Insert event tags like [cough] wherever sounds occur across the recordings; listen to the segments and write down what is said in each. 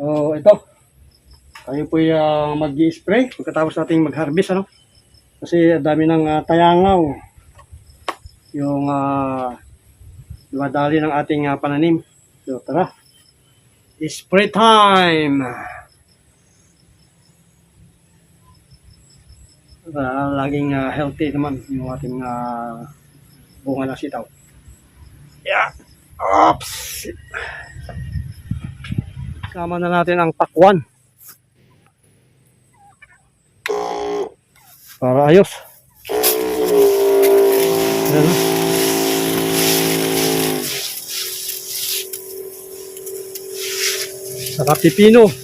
So, ito. Tayo po uh, mag-spray pagkatapos nating mag-harvest, ano? Kasi dami ng ah, tayangaw. Yung uh, dumadali ng ating ah, pananim. So, tara. Spray time! Para laging ah, healthy naman yung ating ah, bunga ng sitaw. Yeah! Oops! Sama na natin ang pakwan. Para ayos. Ayan na. Saka pipino.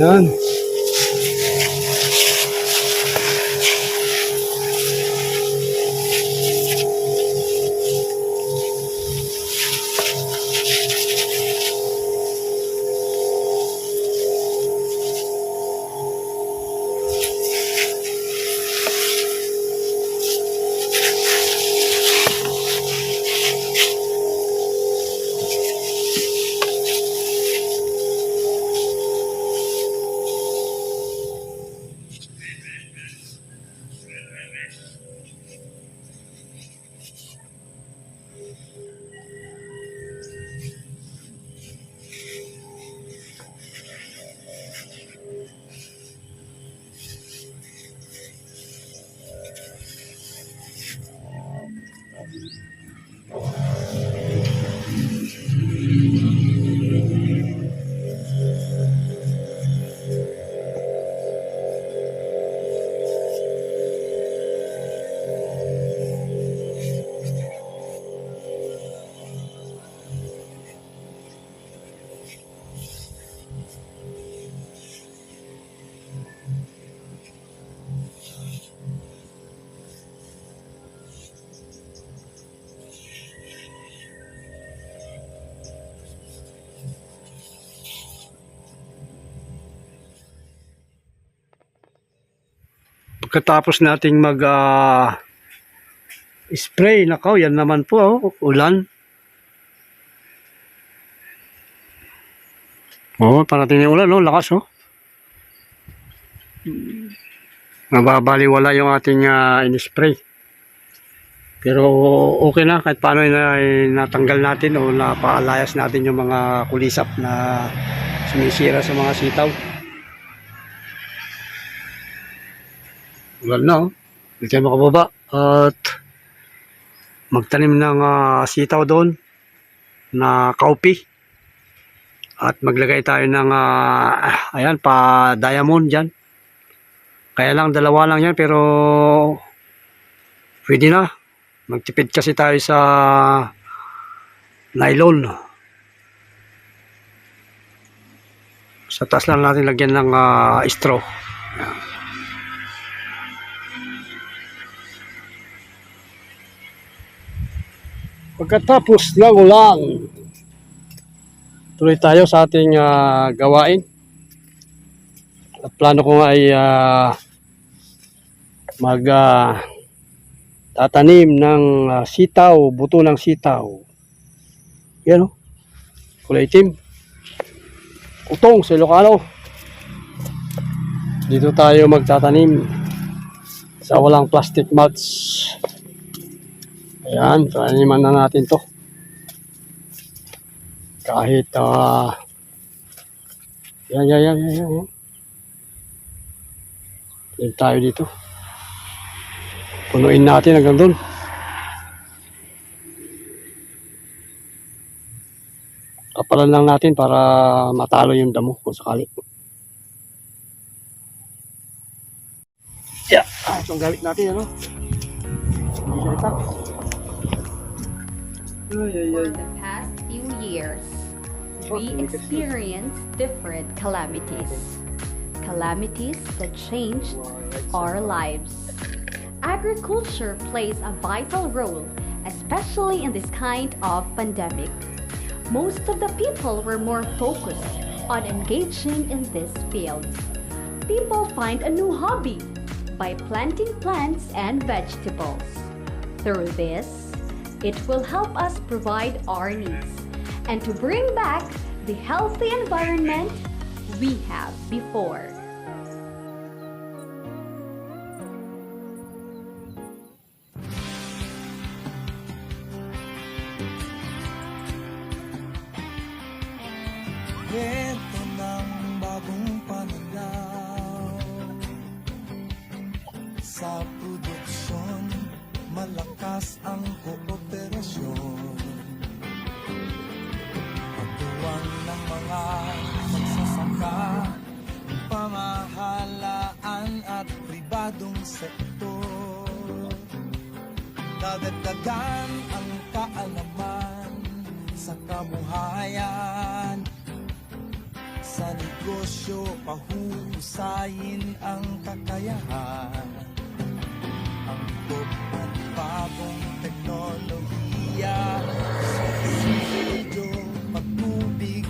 Yan. Pagkatapos nating mag ah, spray, nakaw, yan naman po, oh, ulan. Oh, parating yung ulan, oh, lakas, oh. Nababaliwala yung ating ah, in-spray. Pero okay na, kahit paano na natanggal natin o napaalayas natin yung mga kulisap na sumisira sa mga sitaw. Ulan na. Hindi tayo makababa. At magtanim ng ah, sitaw doon na kaupi. At maglagay tayo ng, ah, ayan, pa diamond dyan. Kaya lang, dalawa lang yan, pero pwede na. Magtipid kasi tayo sa nylon. Sa taas lang natin lagyan ng ah, straw. Pagkatapos ng ulan, tuloy tayo sa ating ah, gawain. At plano ko nga ay ah, mag ah, tatanim ng ah, sitaw, buto ng sitaw. Yan o. Kulay itim. Utong sa Ilocano. Dito tayo magtatanim sa walang plastic mulch. Ayan, taniman na natin to. Kahit, ah, yan, yan, yan, yan, yan. yan. Yan tayo dito. Punuin natin hanggang doon. Kapalan lang natin para matalo yung damo kung sakali. Yeah, ah, itong gamit natin, ano? Hindi siya For the past few years, we experienced different calamities. Calamities that changed our lives. Agriculture plays a vital role, especially in this kind of pandemic. Most of the people were more focused on engaging in this field. People find a new hobby by planting plants and vegetables. Through this, it will help us provide our needs. And to bring back the healthy environment we have before. Sa produksyon, malakas ang Dadagdagan ang kaalaman sa kabuhayan sa negosyo, pahusayin ang kakayahan. Ang at bagong teknolohiya, subsidio, pagtubig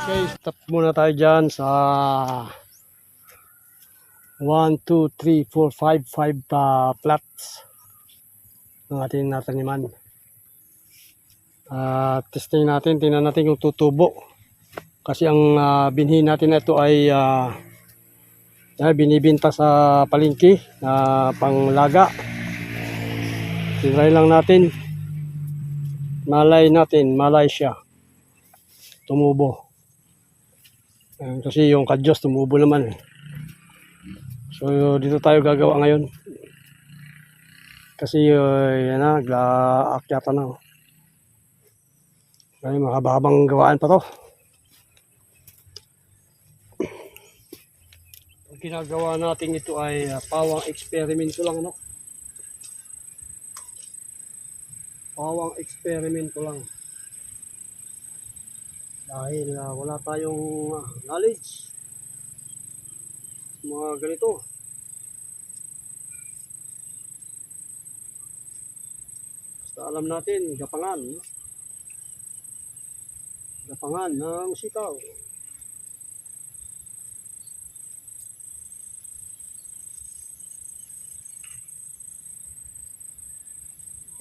Okay, stop muna tayo dyan sa 1, 2, 3, 4, 5, 5 uh, plots ng ating nataniman. Uh, testing natin, tingnan natin kung tutubo. Kasi ang ah, binhi natin na ito ay ah, ah, binibinta sa palengke na panglaga. Tinry lang natin. Malay natin, malay siya. Tumubo. Ah, kasi yung kadyos tumubo naman eh. So dito tayo gagawa ngayon. Kasi uh, yan na, nag-aakyatan na. oh. Ay, makabahabang gawaan pa to. Ang ginagawa natin ito ay uh, pawang eksperimento lang, no? Pawang eksperimento lang. Dahil uh, wala tayong uh, knowledge mga ganito. Basta alam natin, gapangan. Gapangan ng sitaw.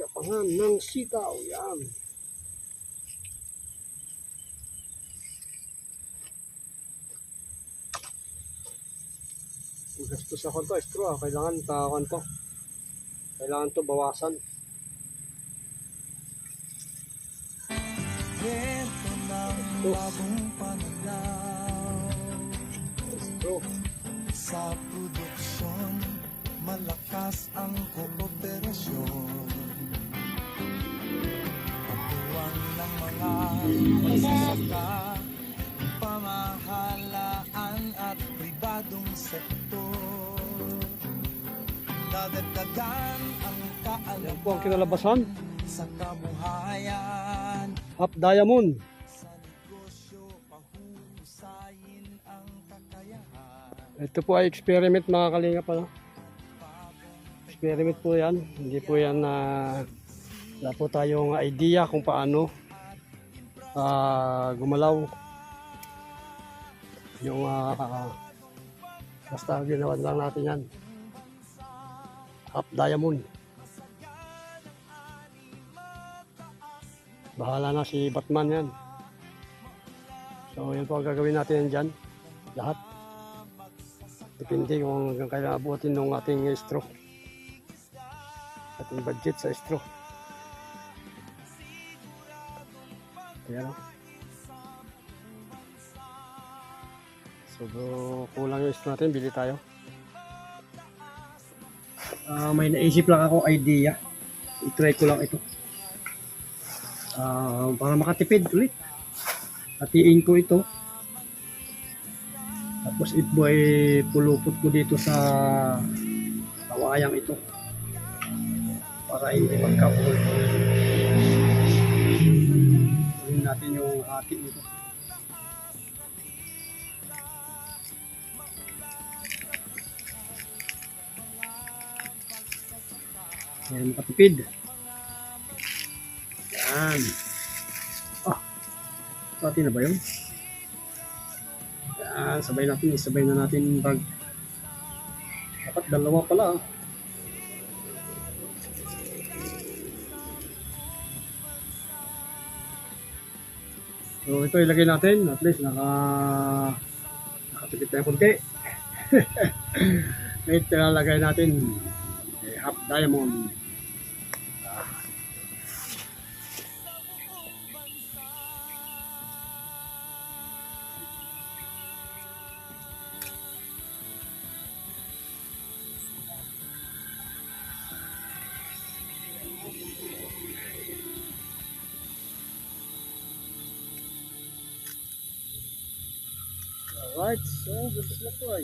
Gapangan ng sitaw. Yan. Gastos ako to, ah. Kailangan kakan to. Kailangan to bawasan. pananaw. Straw. Sa produksyon, malakas ang kooperasyon. Pagtuwang ng mga magsasaka, po ang kinalabasan. sa kabuhayan. Up Diamond. Ito po ay experiment mga kalinga pa. Experiment po yan. Hindi po yan na wala po tayong idea kung paano ah, gumalaw yung ah, basta ginawa lang natin yan. Half diamond. Bahala na si Batman yan. So, yun po ang gagawin natin dyan. Lahat. Depende kung hanggang kailan abutin ng ating straw. Ating budget sa straw. Ayan o. So, kulang yung straw natin. Bili tayo. Ah, may naisip lang akong idea. I-try ko lang ito. Ah, para makatipid ulit. Hatiin ko ito. Tapos ito ay pulupot ko dito sa kawayang ito. Para hindi magkapul. Kunin natin yung hati nito. Ayan, makatipid. Yan. Ah, pati na ba yun? Yan, sabay natin, isabay na natin yung bag. Dapat dalawa pala ah. So ito ilagay natin, at least naka nakatipid tayo konti. [laughs] Ito ilalagay natin eh, half diamond. Alright, so gabis na to ay.